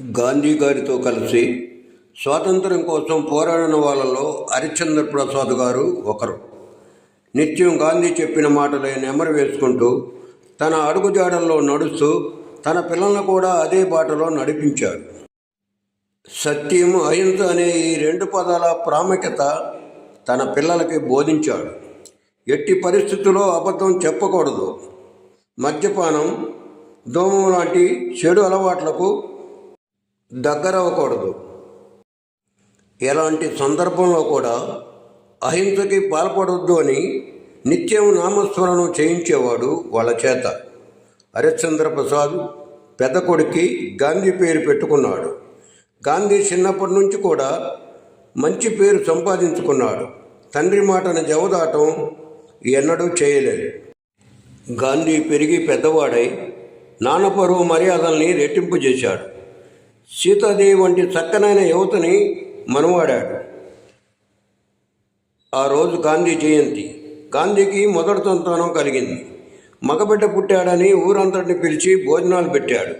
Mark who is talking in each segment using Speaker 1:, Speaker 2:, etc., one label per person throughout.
Speaker 1: గాంధీ గారితో కలిసి స్వాతంత్ర్యం కోసం పోరాడిన వాళ్ళలో హరిశ్చంద్ర ప్రసాద్ గారు ఒకరు. నిత్యం గాంధీ చెప్పిన మాటలే నెమరు వేసుకుంటూ తన అడుగుజాడల్లో నడుస్తూ తన పిల్లలను కూడా అదే బాటలో నడిపించాడు. సత్యం అహింస అనే ఈ రెండు పదాల ప్రాముఖ్యత తన పిల్లలకి బోధించాడు. ఎట్టి పరిస్థితుల్లో అబద్ధం చెప్పకూడదు. మద్యపానం దోమం లాంటి చెడు అలవాట్లకు దగ్గరవ్వకూడదు. ఎలాంటి సందర్భంలో కూడా అహింసకి పాల్పడొద్దు అని నిత్యం నామస్మరణం చేయించేవాడు వాళ్ళ చేత. హరిశ్చంద్ర ప్రసాద్ పెద్ద కొడుక్కి గాంధీ పేరు పెట్టుకున్నాడు. గాంధీ చిన్నప్పటి నుంచి కూడా మంచి పేరు సంపాదించుకున్నాడు. తండ్రి మాటను జవదాటం ఎన్నడూ చేయలేదు. గాంధీ పెరిగి పెద్దవాడై నానపరువు మర్యాదల్ని రెట్టింపు చేశాడు. సీతాదేవి వంటి చక్కనైన యువతని మనవాడాడు. ఆ రోజు గాంధీ జయంతి. గాంధీకి మొదటి సంతానం కలిగింది. మగబిడ్డ పుట్టాడని ఊరంతటిని పిలిచి భోజనాలు పెట్టాడు.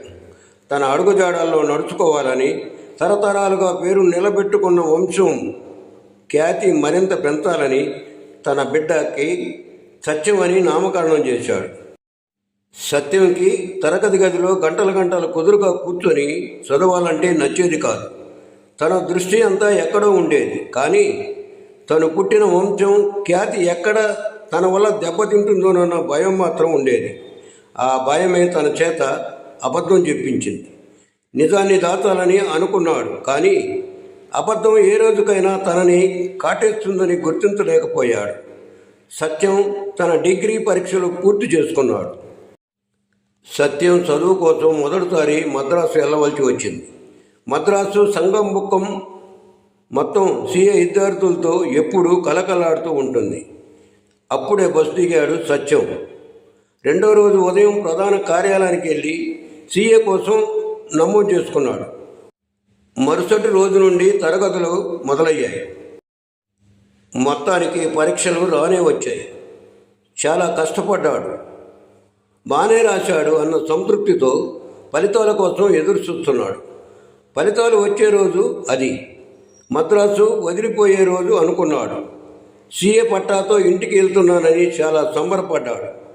Speaker 1: తన అడుగుజాడల్లో నడుచుకోవాలని తరతరాలుగా పేరు నిలబెట్టుకున్న వంశం ఖ్యాతి మరింత పెంచాలని తన బిడ్డకి సత్యమని నామకరణం చేశాడు. సత్యంకి తరగతి గదిలో గంటల గంటల కుదురుగా కూర్చొని చదవాలంటే నచ్చేది కాదు. తన దృష్టి అంతా ఎక్కడో ఉండేది. కానీ తను పుట్టిన వంశం ఖ్యాతి ఎక్కడ తన వల్ల దెబ్బతింటుందోనన్న భయం మాత్రం ఉండేది. ఆ భయమే తన చేత అబద్ధం చెప్పించింది. నిజాన్ని దాచాలని అనుకున్నాడు. కానీ అబద్ధం ఏ రోజుకైనా తనని కాటేస్తుందని గుర్తించలేకపోయాడు. సత్యం తన డిగ్రీ పరీక్షలు పూర్తి చేసుకున్నాడు. సత్యం చదువు కోసం మొదటిసారి మద్రాసు వెళ్ళవలసి వచ్చింది. మద్రాసు సంగం బుక్కం మొత్తం సీఏ విద్యార్థులతో ఎప్పుడూ కలకలాడుతూ ఉంటుంది. అప్పుడే బస్ దిగాడు సత్యం. రెండో రోజు ఉదయం ప్రధాన కార్యాలయానికి వెళ్ళి సీఏ కోసం నమోదు చేసుకున్నాడు. మరుసటి రోజు నుండి తరగతులు మొదలయ్యాయి. మొత్తానికి పరీక్షలు రానే వచ్చాయి. చాలా కష్టపడ్డాడు. బాగానే రాశాడు అన్న సంతృప్తితో ఫలితాల కోసం ఎదురు చూస్తున్నాడు. ఫలితాలు వచ్చే రోజు అది. మద్రాసు వదిలిపోయే రోజు అనుకున్నాడు. సీఏ పట్టాతో ఇంటికి వెళ్తున్నానని చాలా సంబరపడ్డాడు.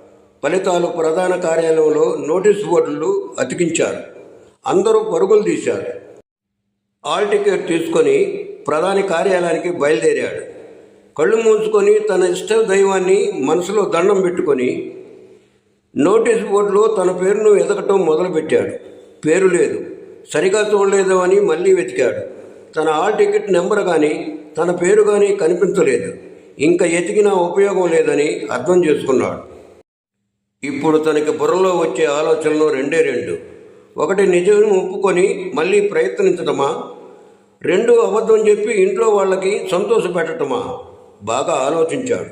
Speaker 1: ఫలితాలు ప్రధాన కార్యాలయంలో నోటీస్ బోర్డులు అతికించారు. అందరూ పరుగులు తీశారు. ఆల్ టికెట్ తీసుకొని ప్రధాని కార్యాలయానికి బయలుదేరాడు. కళ్ళు మూసుకొని తన ఇష్ట దైవాన్ని మనసులో దండం పెట్టుకొని నోటీస్ బోర్డులో తన పేరును వెతకటం మొదలుపెట్టాడు. పేరు లేదు. సరిగా చూడలేదు అని మళ్ళీ వెతికాడు. తన ఆల్ టికెట్ నెంబర్ కానీ తన పేరు కానీ కనిపించలేదు. ఇంకా ఎతికినా ఉపయోగం లేదని అర్థం చేసుకున్నాడు. ఇప్పుడు తనకి బుర్రలో వచ్చే ఆలోచనలు రెండే రెండు. ఒకటి నిజం ఒప్పుకొని మళ్ళీ ప్రయత్నించటమా? రెండు అబద్ధం చెప్పి ఇంట్లో వాళ్ళకి సంతోష పెట్టటమా బాగా ఆలోచించాడు.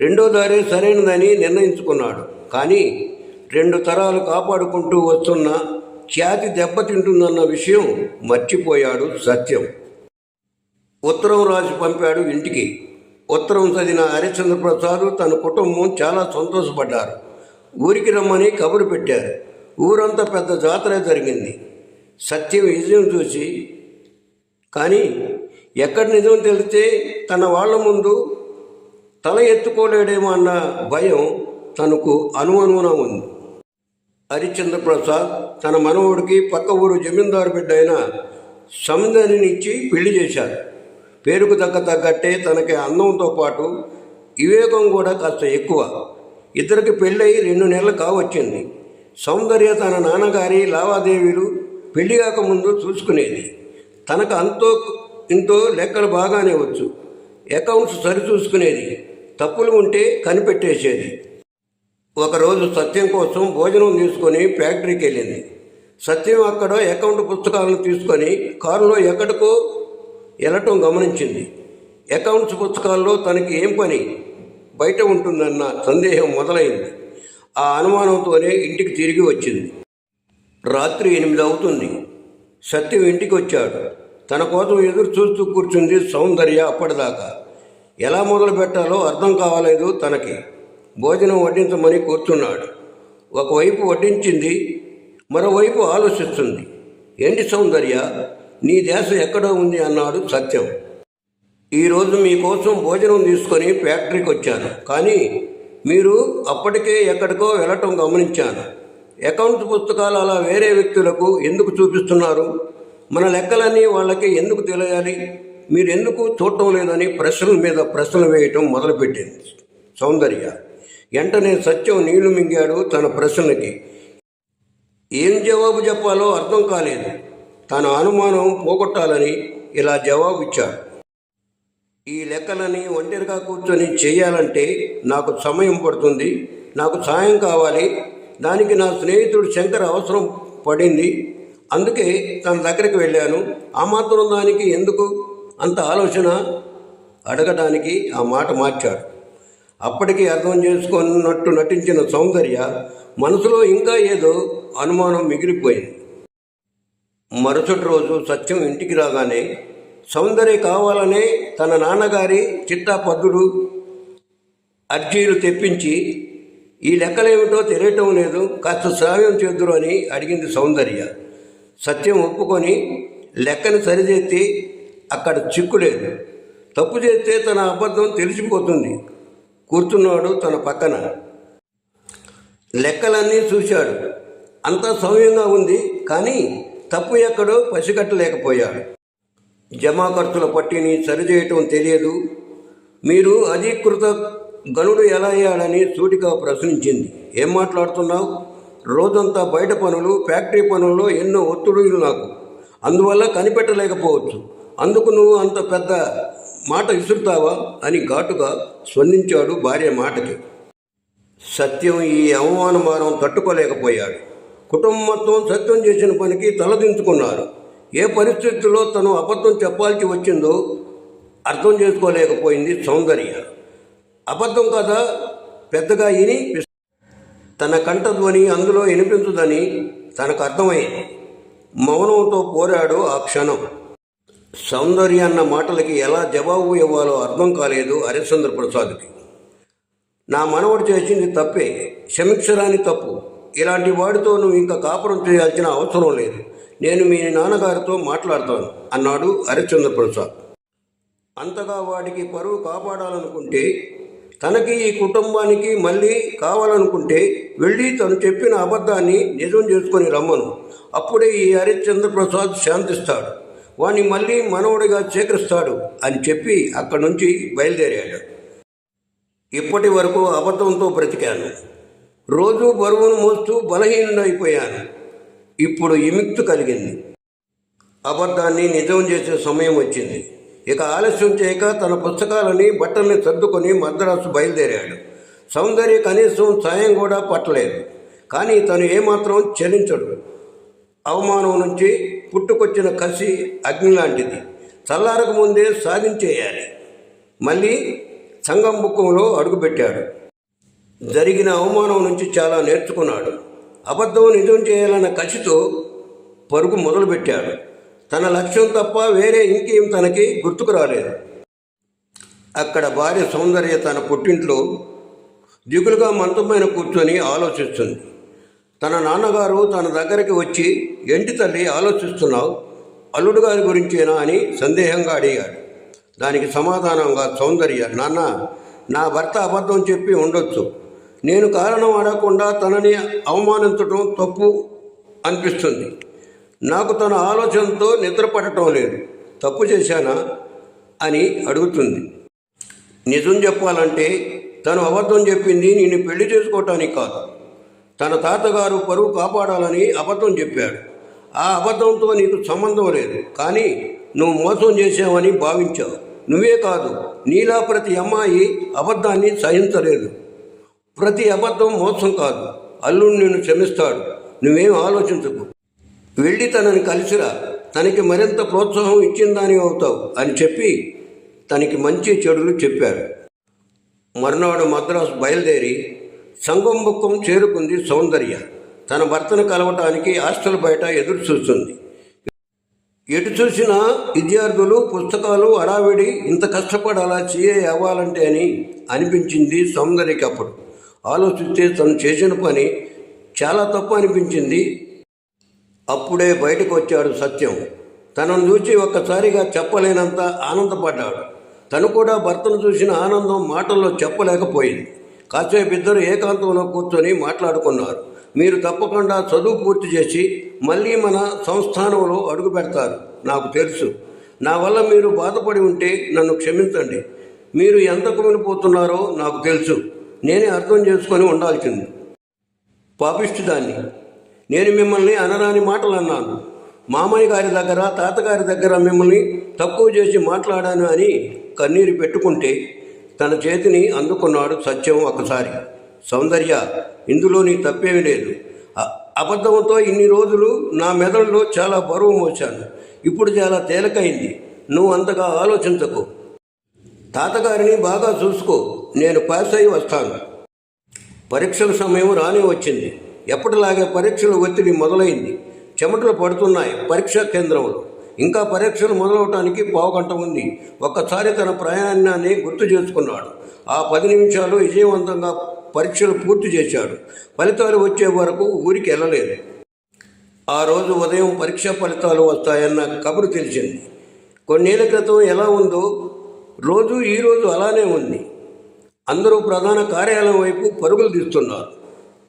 Speaker 1: రెండో దారి సరైనదని నిర్ణయించుకున్నాడు. కానీ రెండు తరాలు కాపాడుకుంటూ వస్తున్న ఖ్యాతి దెబ్బతింటుందన్న విషయం మర్చిపోయాడు సత్యం. ఉత్తరం రాసి పంపాడు ఇంటికి. ఉత్తరం చదివిన హరిశ్చంద్ర ప్రసాద్ తన కుటుంబం చాలా సంతోషపడ్డారు. ఊరికి రమ్మని కబురు పెట్టారు. ఊరంతా పెద్ద జాతర జరిగింది. సత్యం విజయం చూసి కానీ ఎక్కడ నిజం తెలిస్తే తన వాళ్ళ ముందు తల ఎత్తుకోలేడేమో అన్న భయం తనకు అనువనువున ఉంది. హరిశ్చంద్ర ప్రసాద్ తన మనవడికి పక్క ఊరు జమీందారు బిడ్డ అయిన సముదరినిచ్చి పెళ్ళి చేశారు. పేరుకు తగ్గ తగ్గట్టే తనకి అందంతో పాటు వివేకం కూడా కాస్త ఎక్కువ. ఇద్దరికి పెళ్ళయి రెండు నెలలు కావచ్చింది. సౌందర్య తన నాన్నగారి లావాదేవీలు పెళ్ళి కాకముందు చూసుకునేది. తనకు అంతో ఇంతో లెక్కలు బాగానే వచ్చు. అకౌంట్స్ సరిచూసుకునేది. తప్పులు ఉంటే కనిపెట్టేసేది. ఒకరోజు సత్యం కోసం భోజనం తీసుకొని ఫ్యాక్టరీకి వెళ్ళింది. సత్యం అక్కడ అకౌంట్ పుస్తకాలను తీసుకొని కారులో ఎక్కడికో వెళ్ళటం గమనించింది. అకౌంట్స్ పుస్తకాల్లో తనకి ఏం పని? బయట ఉంటుందన్న సందేహం మొదలైంది. ఆ అనుమానంతోనే ఇంటికి తిరిగి వచ్చింది. రాత్రి ఎనిమిది అవుతుంది. సత్యం ఇంటికి వచ్చాడు. తన కోసం ఎదురు చూస్తూ కూర్చుంది సౌందర్య అప్పటిదాకా. ఎలా మొదలు పెట్టాలో అర్థం కావాలేదు తనకి. భోజనం వడ్డించమని కూర్చున్నాడు. ఒకవైపు వడ్డించింది మరోవైపు ఆలోచిస్తుంది. ఏంటి సౌందర్య? నీ దేశం ఎక్కడో ఉంది అన్నాడు సత్యం. ఈరోజు మీకోసం భోజనం తీసుకొని ఫ్యాక్టరీకి వచ్చాను. కానీ మీరు అప్పటికే ఎక్కడికో వెళ్ళటం గమనించాను. అకౌంట్ పుస్తకాలు అలా వేరే వ్యక్తులకు ఎందుకు చూపిస్తున్నారు? మన లెక్కలన్నీ వాళ్ళకి ఎందుకు తెలియాలి? మీరు ఎందుకు చూడటం లేదని ప్రశ్నల మీద ప్రశ్నలు వేయటం మొదలుపెట్టింది సౌందర్య. వెంటనే సత్యం నీళ్ళు మింగాడు తన ప్రశ్నకి. ఏం జవాబు చెప్పాలో అర్థం కాలేదు. తన అనుమానం పోగొట్టాలని ఇలా జవాబు ఇచ్చాడు ఈ లెక్కలని ఒంటరిగా కూర్చొని చేయాలంటే నాకు సమయం పడుతుంది. నాకు సాయం కావాలి. దానికి నా స్నేహితుడు శంకర్ అవసరం పడింది. అందుకే తన దగ్గరికి వెళ్ళాను. ఆ మాత్రం దానికి ఎందుకు? అంత ఆలోచన? అడగడానికి ఆ మాట మార్చాడు. అప్పటికి అర్థం చేసుకున్నట్టు నటించిన సౌందర్య మనసులో ఇంకా ఏదో అనుమానం మిగిలిపోయింది. మరుసటి రోజు సత్యం ఇంటికి రాగానే సౌందర్య కావాలనే తన నాన్నగారి చిట్టా అర్జీలు తెప్పించి ఈ లెక్కలేమిటో తెలియటం లేదు కాస్త సాయం చేద్దురు అని అడిగింది సౌందర్య. సత్యం ఒప్పుకొని లెక్కను సరిచేసి అక్కడ చిక్కులేదు తప్పు చేస్తే తన అబద్ధం తెలిసిపోతుంది. కూర్చున్నాడు తన పక్కన. లెక్కలన్నీ చూశాడు. అంత సౌమ్యంగా ఉంది కానీ తప్పు ఎక్కడో పసిగట్టలేకపోయాడు. జమా ఖర్చుల పట్టిని సరిచేయటం తెలియదు. మీరు అధీకృత గనుడు ఎలా అయ్యాడని సూటిగా ప్రశ్నించింది. ఏం మాట్లాడుతున్నావు? రోజంతా బయట పనులు ఫ్యాక్టరీ పనుల్లో ఎన్నో ఒత్తిడులు నాకు. అందువల్ల కనిపెట్టలేకపోవచ్చు. అందుకు నువ్వు అంత పెద్ద మాట విసురుతావా అని ఘాటుగా స్పందించాడు భార్య మాటకి. సత్యం ఈ అవమానమానం తట్టుకోలేకపోయాడు. కుటుంబం మొత్తం సత్యం చేసిన పనికి తలదించుకున్నారు. ఏ పరిస్థితుల్లో తను అబద్ధం చెప్పాల్సి వచ్చిందో అర్థం చేసుకోలేకపోయింది సౌందర్య. అబద్ధం కదా పెద్దగా ఇని తన కంఠధ్వని అందులో వినిపించదని తనకు అర్థమైంది. మౌనంతో పోరాడు ఆ క్షణం. సౌందర్య అన్న మాటలకి ఎలా జవాబు ఇవ్వాలో అర్థం కాలేదు హరిశ్చంద్ర ప్రసాద్కి. నా మనవడు చేసింది తప్పే క్షమించరాని తప్పు. ఇలాంటి వాడితో నువ్వు ఇంకా కాపురం చేయాల్సిన అవసరం లేదు. నేను మీ నాన్నగారితో మాట్లాడతాను అన్నాడు హరిశ్చంద్ర ప్రసాద్. అంతగా వాడికి పరువు కాపాడాలనుకుంటే తనకి ఈ కుటుంబానికి మళ్ళీ కావాలనుకుంటే వెళ్ళి తను చెప్పిన అబద్ధాన్ని నిజం చేసుకొని రమ్మను. అప్పుడే ఈ హరిశ్చంద్ర ప్రసాద్ శాంతిస్తాడు. వాణ్ణి మళ్ళీ మనవుడిగా స్వీకరిస్తాడు అని చెప్పి అక్కడి నుంచి బయలుదేరాడు. ఇప్పటి వరకు అబద్ధంతో బ్రతికాను. రోజు బరువును మోస్తూ బలహీనుడైపోయాను. ఇప్పుడు విముక్తి కలిగింది. అబద్ధాన్ని నిజం చేసే సమయం వచ్చింది. ఇక ఆలస్యం చేయక తన పుస్తకాలని బట్టల్ని సర్దుకొని మద్రాసు బయలుదేరాడు. సౌందర్య కనీసం సాయం కూడా పట్టలేదు. కానీ తను ఏమాత్రం చలించడు అవమానం నుంచి పుట్టుకొచ్చిన కసి అగ్ని లాంటిది. చల్లారక ముందే సాగించేయాలి. మళ్ళీ సంగం బుక్కంలో అడుగుపెట్టాడు. జరిగిన అవమానం నుంచి చాలా నేర్చుకున్నాడు. అబద్ధం నిజం చేయాలన్న కసితో పరుగు మొదలుపెట్టాడు. తన లక్ష్యం తప్ప వేరే ఇంకేం తనకి గుర్తుకు రాలేదు. అక్కడ భార్య సౌందర్య తన పుట్టింట్లో దిగులుగా మంతమైన కూర్చొని ఆలోచిస్తుంది. తన నాన్నగారు తన దగ్గరికి వచ్చి ఎంటి తల్లి ఆలోచిస్తున్నావు? అల్లుడు గారి గురించేనా? అని సందేహంగా అడిగాడు. దానికి సమాధానంగా సౌందర్య నాన్న నా భర్త అబద్ధం చెప్పి ఉండొచ్చు. నేను కారణం అడగకుండా తనని అవమానించడం తప్పు అనిపిస్తుంది. నాకు తన ఆలోచనతో నిద్రపడటం లేదు. తప్పు చేశానా? అని అడుగుతుంది. నిజం చెప్పాలంటే తను అబద్ధం చెప్పింది నేను పెళ్ళి చేసుకోవటానికి కాదు. తన తాతగారు పరువు కాపాడాలని అబద్ధం చెప్పాడు. ఆ అబద్ధంతో నీకు సంబంధం లేదు. కానీ నువ్వు మోసం చేసావని భావించావు. నువ్వే కాదు నీలా ప్రతి అమ్మాయి అబద్ధాన్ని సహించలేదు. ప్రతి అబద్ధం మోసం కాదు. అల్లుడు నిన్ను క్షమిస్తాడు. నువ్వేం ఆలోచించకు. వెళ్ళి తనని కలిసిరా. తనకి మరింత ప్రోత్సాహం ఇచ్చిందాని అవుతావు అని చెప్పి తనకి మంచి చెడులు చెప్పారు మర్నాడు మద్రాసు బయలుదేరి సంగంబుక్కం చేరుకుంది సౌందర్య. తన భర్తను కలవటానికి హాస్టల్ బయట ఎదురు చూస్తుంది. ఎటు చూసినా విద్యార్థులు పుస్తకాలు అడావిడి ఇంత కష్టపడాలా సిఏ అవ్వాలంటే అని అనిపించింది సౌందర్యకి అప్పుడు. ఆలోచిస్తే తను చేసిన పని చాలా తప్పు అనిపించింది. అప్పుడే బయటకు వచ్చాడు సత్యం. తనను చూసి ఒక్కసారిగా చెప్పలేనంత ఆనందపడ్డాడు. తను కూడా భర్తను చూసిన ఆనందం మాటల్లో చెప్పలేకపోయింది. కాసేపు ఇద్దరు ఏకాంతంలో కూర్చొని మాట్లాడుకున్నారు. మీరు తప్పకుండా చదువు పూర్తి చేసి మళ్ళీ మన సంస్థానంలో అడుగు పెడతారు. నాకు తెలుసు. నా వల్ల మీరు బాధపడి ఉంటే నన్ను క్షమించండి. మీరు ఎంత కుమిలిపోతున్నారో నాకు తెలుసు. నేనే అర్థం చేసుకొని ఉండాల్సింది. పాపిష్టిదాన్ని. నేను మిమ్మల్ని అనరాని మాటలు అన్నాను మామయ్య గారి దగ్గర తాతగారి దగ్గర మిమ్మల్ని తక్కువ చేసి మాట్లాడాను అని కన్నీరు పెట్టుకుంటే తన చేతిని అందుకున్నాడు సత్యం ఒకసారి. సౌందర్య ఇందులో నీ తప్పేమీ లేదు. అబద్ధంతో ఇన్ని రోజులు నా మెదడులో చాలా బరువు మోచాను ఇప్పుడు చాలా తేలికైంది. నువ్వు అంతగా ఆలోచించకు. తాతగారిని బాగా చూసుకో. నేను పాస్ అయి వస్తాను. పరీక్షల సమయం రాని వచ్చింది. ఎప్పటిలాగే పరీక్షల ఒత్తిడి మొదలైంది. చెమటలు పడుతున్నాయి. పరీక్షా కేంద్రంలో ఇంకా పరీక్షలు మొదలవటానికి పావుగంట ఉంది. ఒక్కసారి తన ప్రయాణాన్ని గుర్తు చేసుకున్నాడు. ఆ పది నిమిషాలు విజయవంతంగా పరీక్షలు పూర్తి చేశాడు. ఫలితాలు వచ్చే వరకు ఊరికి వెళ్ళలేదు. ఆ రోజు ఉదయం పరీక్ష ఫలితాలు వస్తాయన్న కబురు తెలిసింది. కొన్నేళ్ళ క్రితం ఎలా ఉందో రోజు ఈ రోజు అలానే ఉంది. అందరూ ప్రధాన కార్యాలయం వైపు పరుగులు తీస్తున్నారు.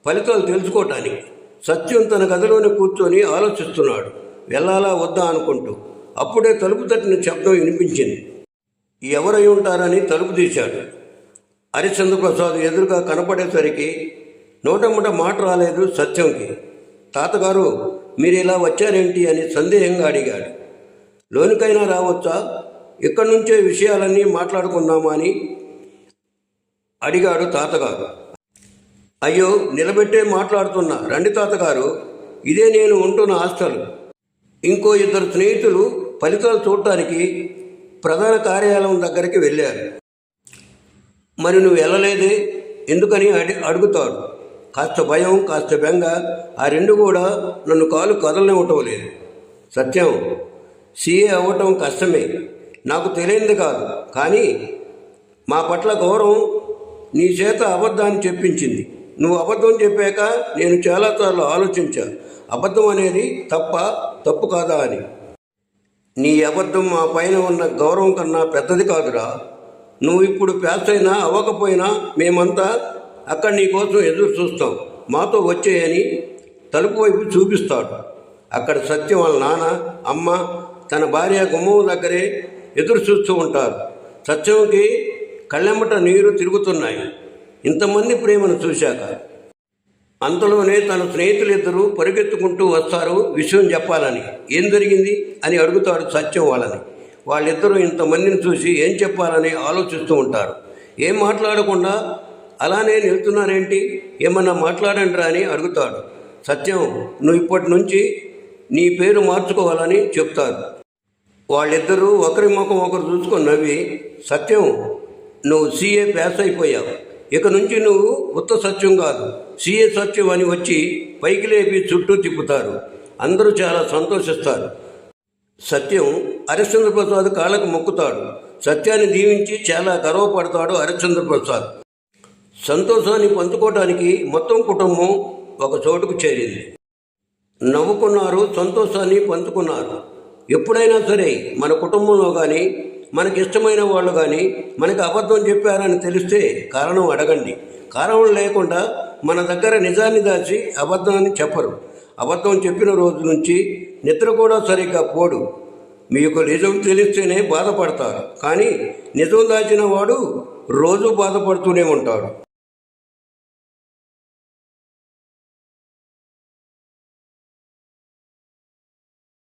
Speaker 1: ఫలితాలు తెలుసుకోవటానికి సత్యం తన గదిలోనే కూర్చొని ఆలోచిస్తున్నాడు. వెళ్ళాలా వద్దా అనుకుంటూ అప్పుడే తలుపు తట్టిన శబ్దం వినిపించింది. ఎవరై ఉంటారని తలుపు తీశాడు. హరిశ్చంద్ర ప్రసాద్ ఎదురుగా కనపడేసరికి నోటముట మాట రాలేదు సత్యంకి. తాతగారు మీరు ఇలా వచ్చారేంటి అని సందేహంగా అడిగాడు. లోనికైనా రావచ్చా? ఇక్కడి నుంచే విషయాలన్నీ మాట్లాడుకుందామా అని అడిగాడు తాతగారు. అయ్యో నిలబెట్టే మాట్లాడుతున్నా. రండి తాతగారు ఇదే నేను ఉంటున్న హాస్టల్. ఇంకో ఇద్దరు స్నేహితులు ఫలితాలు చూడటానికి ప్రధాన కార్యాలయం దగ్గరికి వెళ్ళారు. మరి నువ్వు వెళ్ళలేదే? ఎందుకని అడి అడుగుతాడు. కాస్త భయం కాస్త బెంగ ఆ రెండు కూడా నన్ను కాలు కదలనివ్వటం లేదు. సత్యం సీఏ అవ్వటం కష్టమే. నాకు తెలియంది కాదు కానీ మా పట్ల గౌరవం నీ చేత అబద్ధాన్ని చెప్పించింది. నువ్వు అబద్ధం చెప్పాక నేను చాలాసార్లు ఆలోచించా. అబద్ధం అనేది తప్ప తప్పు కాదా అని. నీ అబద్ధం మా పైన ఉన్న గౌరవం కన్నా పెద్దది కాదురా. నువ్వు ఇప్పుడు ప్యాస్ అయినా అవ్వకపోయినా మేమంతా అక్కడ నీ కోసం ఎదురు చూస్తాం. మాతో వచ్చేయని తలుపు వైపు చూపిస్తాడు. అక్కడ సత్యం వాళ్ళ నాన్న అమ్మ తన భార్య గుమ్మం దగ్గరే ఎదురు చూస్తూ ఉంటారు. సత్యంకి కళ్ళెమ్మట నీరు తిరుగుతున్నాయి. ఇంతమంది ప్రేమను చూశాక అంతలోనే తన స్నేహితులిద్దరూ పరిగెత్తుకుంటూ వస్తారు విషయం చెప్పాలని. ఏం జరిగింది? అని అడుగుతాడు సత్యం వాళ్ళని. వాళ్ళిద్దరూ ఇంతమందిని చూసి ఏం చెప్పాలని ఆలోచిస్తూ ఉంటారు. ఏం మాట్లాడకుండా అలానే నిలుతున్నారేంటి? ఏమన్నా మాట్లాడండిరా అని అడుగుతాడు. సత్యం నువ్వు ఇప్పటి నుంచి నీ పేరు మార్చుకోవాలని చెప్తారు వాళ్ళిద్దరూ ఒకరి ముఖం ఒకరు చూసుకొని నవ్వి సత్యం నువ్వు సీఏ పాస్ అయిపోయావు. ఇక నుంచి నువ్వు ఉత్త సత్యం కాదు. సీఏ సత్యం అని వచ్చి పైకి లేపి చుట్టూ తిప్పుతారు. అందరూ చాలా సంతోషిస్తారు. సత్యం హరిశ్చంద్ర ప్రసాద్ కాళ్ళకు మొక్కుతాడు. సత్యాన్ని దీవించి చాలా గర్వపడతాడు హరిశ్చంద్ర ప్రసాద్ సంతోషాన్ని పంచుకోవడానికి మొత్తం కుటుంబం ఒక చోటుకు చేరింది. నవ్వుకున్నారు సంతోషాన్ని పంచుకున్నారు. ఎప్పుడైనా సరే మన కుటుంబంలో కానీ మనకి ఇష్టమైన వాళ్ళు కానీ మనకి అబద్ధం చెప్పారని తెలిస్తే కారణం అడగండి. కారణం లేకుండా మన దగ్గర నిజాన్ని దాచి అబద్ధాన్ని చెప్పరు. అబద్ధం చెప్పిన రోజు నుంచి నిద్ర కూడా సరిగ్గా పోడు. మీకు నిజం తెలిస్తేనే బాధపడతారు. కానీ నిజం దాచిన వాడు రోజు బాధపడుతూనే ఉంటాడు.